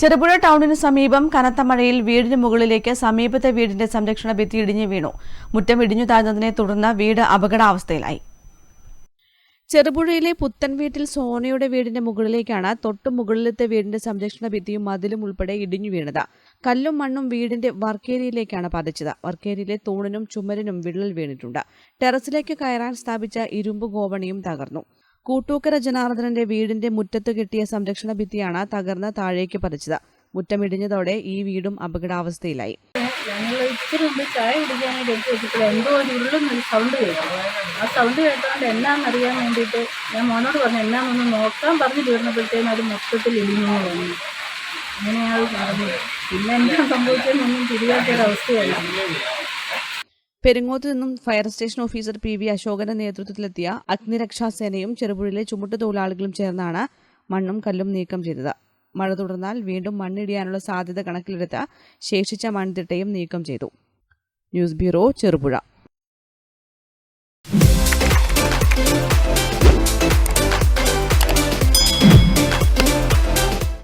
ചെറുപുഴ ടൗണിന് സമീപം കനത്ത മഴയിൽ വീടിന് മുകളിലേക്ക് സമീപത്തെ വീടിന്റെ സംരക്ഷണ ഭിത്തി ഇടിഞ്ഞു വീണു. മുറ്റം ഇടിഞ്ഞു താഴ്ന്നതിനെ തുടർന്ന് വീട് അപകടാവസ്ഥയിലായി. ചെറുപുഴയിലെ പുത്തൻ വീട്ടിൽ സോനയുടെ വീടിന്റെ മുകളിലേക്കാണ് തൊട്ടു മുകളിലത്തെ വീടിന്റെ സംരക്ഷണ ഭിത്തിയും മതിലും ഉൾപ്പെടെ ഇടിഞ്ഞു വീണത്. കല്ലും മണ്ണും വീടിന്റെ വർക്കേരിയയിലേക്കാണ് പതിച്ചത്. വർക്കേരിയിലെ തൂണിനും ചുമരിനും വിള്ളൽ വീണിട്ടുണ്ട്. ടെറസിലേക്ക് കയറാൻ സ്ഥാപിച്ച ഇരുമ്പ് ഗോവണിയും തകർന്നു. കൂട്ടൂക്കര ജനാർദ്ദനന്റെ വീടിന്റെ മുറ്റത്ത് കിട്ടിയ സംരക്ഷണ ഭിത്തിയാണ് തകർന്ന് താഴേക്ക് പതിച്ചത്. മുറ്റമിടിഞ്ഞതോടെ ഈ വീടും അപകടാവസ്ഥയിലായി. ഞങ്ങൾ ഇത്തിരി മുമ്പ് ചായ കുടിക്കാനായിട്ട് എന്തോ ഒരു ഉരുളുന്നൊരു സൗണ്ട് കേട്ടു. ആ സൗണ്ട് കേട്ടതുകൊണ്ട് എന്നാന്നറിയാൻ വേണ്ടിയിട്ട് ഞാൻ മോനോട് പറഞ്ഞു എന്നാന്നൊന്ന് നോക്കാൻ പറഞ്ഞു തീർന്നപ്പോഴത്തേനും അത് മൊത്തത്തിൽ ഇടിഞ്ഞു വന്നു അങ്ങനെയാണ് പറഞ്ഞത് പിന്നെ എന്താ സംഭവിച്ചതെന്നൊന്നും തിരിയാത്തൊരവസ്ഥയായിരുന്നു പെരിങ്ങോത്ത് നിന്നും fire station officer P V അശോകന്റെ നേതൃത്വത്തിലെത്തിയ അഗ്നിരക്ഷാസേനയും ചെറുപുഴയിലെ ചുമട്ടുതൊഴിലാളികളും ചേർന്നാണ് മണ്ണും കല്ലും നീക്കം ചെയ്തത്. മഴ തുടർന്നാൽ വീണ്ടും മണ്ണിടിയാനുള്ള സാധ്യത കണക്കിലെടുത്ത് ശേഷിച്ച മൺതിട്ടയും നീക്കം ചെയ്തു. News bureau Cherupuzha.